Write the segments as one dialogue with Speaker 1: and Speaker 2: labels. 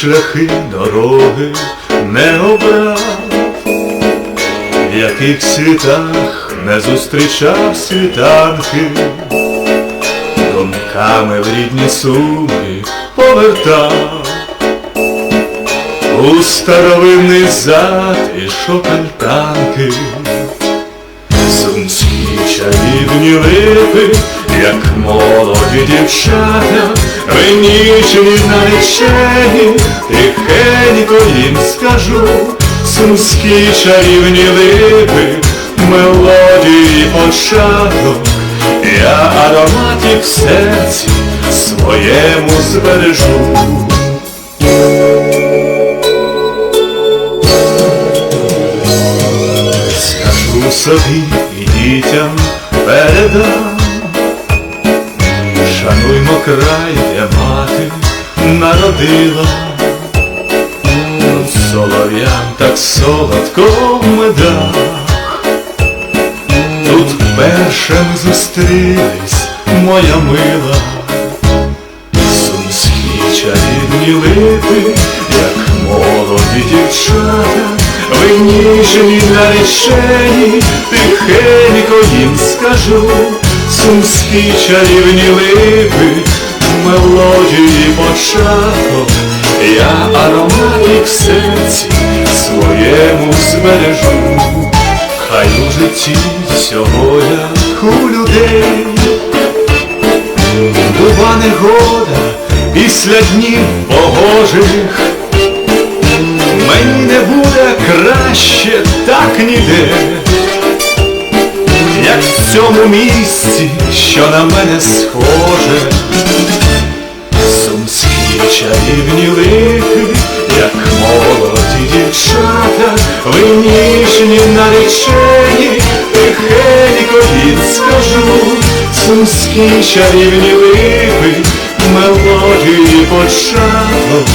Speaker 1: шляхи дороги не обрав, в яких світах не зустрічав світанки, думками в рідні суми повертав у старовинний затишок альтанки. Сумські чарівні липи, як молоді дівчата, винічені наречені, тихенько їм скажу, сумські чарівні липи, мелодії початок, я ароматів в серці своєму збережу. Скажу собі і дітям передам, край, де мати народила, солов'ям так солодко в медах, тут вперше ми зустрілись, моя мила, сумські чарівні липи, як молоді дівчата, виніжені наречені, тихенько їм скажу, сумські чарівні липи, мелодії початок, я ароматик в серці своєму збережу, хай у житті всього як у людей. Бува негода після днів погожих. Мені не буде краще так ніде, як в цьому місці, що на мене схоже, сумські чарівні липи, як молоді дівчата, виніжні наречені, тихенько їм скажу, сумські чарівні липи, мелодії початок,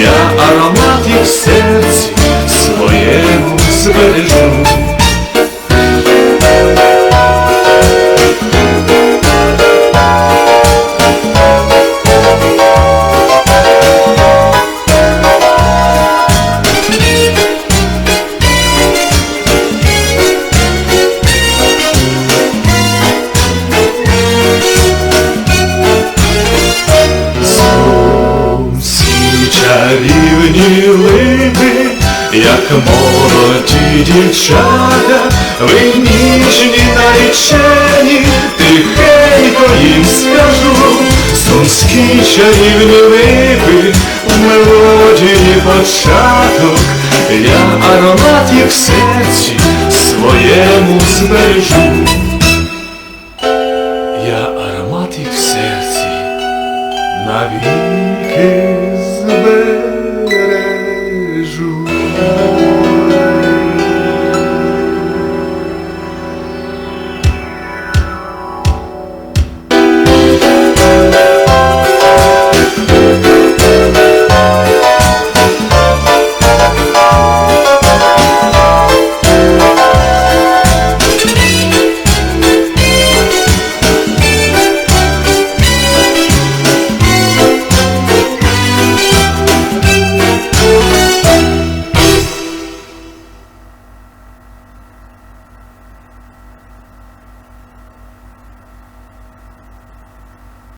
Speaker 1: я аромат їх серці своєму збережу. Як молоді дівчата, виніжні наречені, тихенько їм скажу, сумські чарівні липи, мелодії початок, я аромат їх серці своєму збережу. Я аромат їх серці навіки